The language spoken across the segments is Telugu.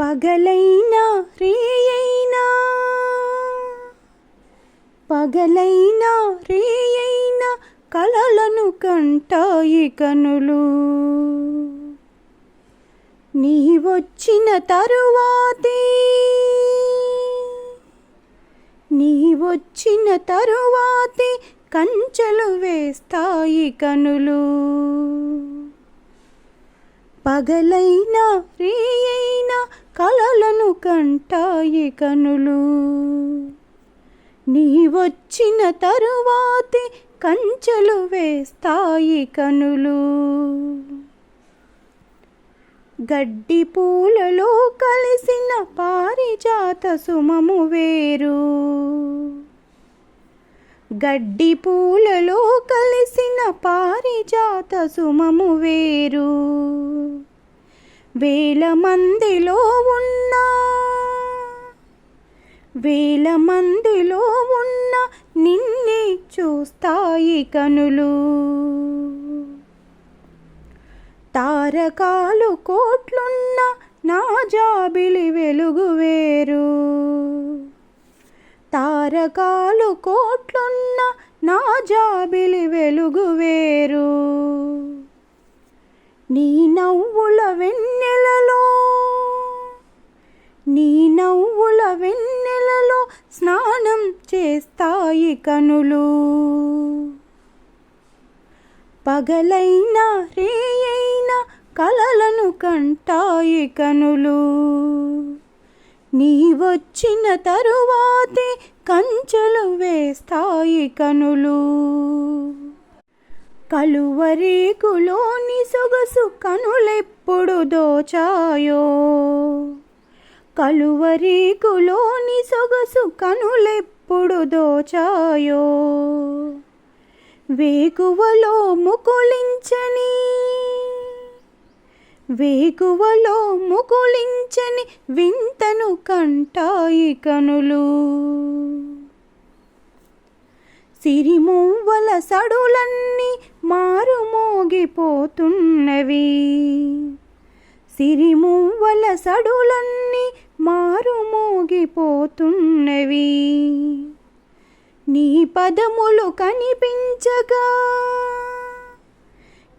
పగలైనా రేయైనా. పగలైనా రేయైనా కలలను కంటాయి కనులు. నీ వచ్చిన తరువాతే. నీ వచ్చిన తరువాతే కంచెలు వేస్తాయి కనులు. పగలైనా రేయైనా కలలను కంటాయి కనులు. నీ వచ్చిన తరువాతే కంచెలు వేస్తాయి కనులు. గడ్డి పూలలో కలిసిన పారిజాత సుమము వేరు. గడ్డి పూలలో కలిసిన పారిజాత సుమము వేరు. వేల మందిలో ఉన్నా. వేల మందిలో ఉన్న నిన్నే చూస్తాయి కనులు. తారకాలు కోట్లున్న నా జాబిలి వెలుగు వేరు. తారకాలు కోట్లున్న నా జాబిలి వెలుగు వేరు. నీ నవ్వుల కనులు. పగలైనా రేయైనా కలలను కంటాయి కనులు. నీ వచ్చిన తరువాతే కంచెలు వేస్తాయి కనులు. కలువరేకులోని సొగసు కనులెప్పుడు దోచాయో? కలువరేకులోని సొగసు కనులెప్పుడు దోచాయో? వేకువలో ముకులించని వేకువలో ముకులించని వింతను కంటాయి కనులు. సిరిమువ్వల సడులన్నీ మారుమోగిపోతున్నవి. సిరిమువ్వల సడులన్నీ మారుమోగిపోతున్నవి నీ పదములు కనిపించగా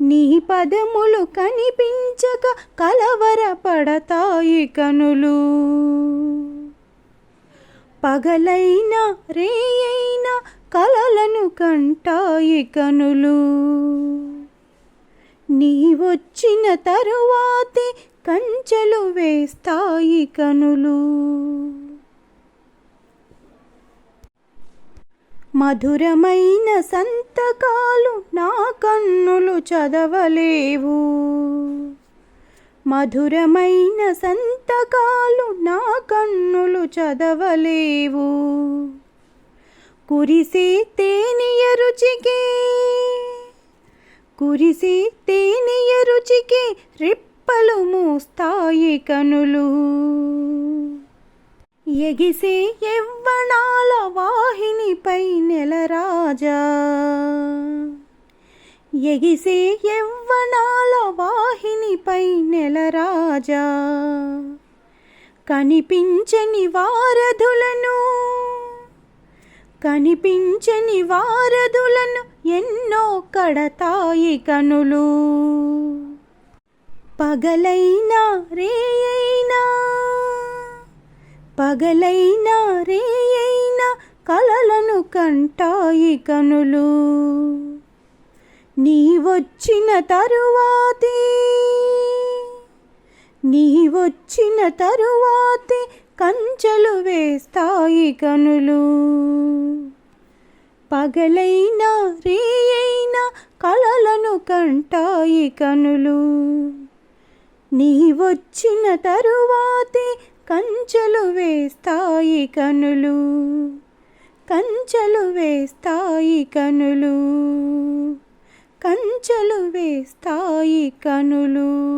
నీ పదములు కనిపించక కలవరపడతాయి కనులు. పగలైనా రేయైనా కలలను కంటాయి కనులు. నీ వచ్చిన తరువాతే కంచెలు వేస్తాయి కనులు. మధురమైన సంతకాలు నా కన్నులు చదవలేవు. మధురమైన సంతకాలు నా కన్నులు చదవలేవు. కురిసే తేనియ రుచికే కురిసే తేనియ రుచికే పలు మూస్తాయి కనులు. ఎగిసే యవ్వనాల వాహినిపై నెలరాజా ఎగిసే యవ్వనాల వాహినిపై నెలరాజా కనిపించని వారధులను కనిపించని వారధులను ఎన్నో కడతాయి కనులు. పగలైనా రేయైనా పగలైనా రేయైనా కలలను కంటాయి కనులు. నీ వచ్చిన తరువాతే నీ వచ్చిన తరువాతే కంచెలు వేస్తాయి కనులు. పగలైనా రేయైనా కలలను కంటాయి కనులు. నీ వచ్చిన తరువాతే కంచెలు వేస్తాయి కనులు. కంచెలు వేస్తాయి కనులు. కంచెలు వేస్తాయి కనులు.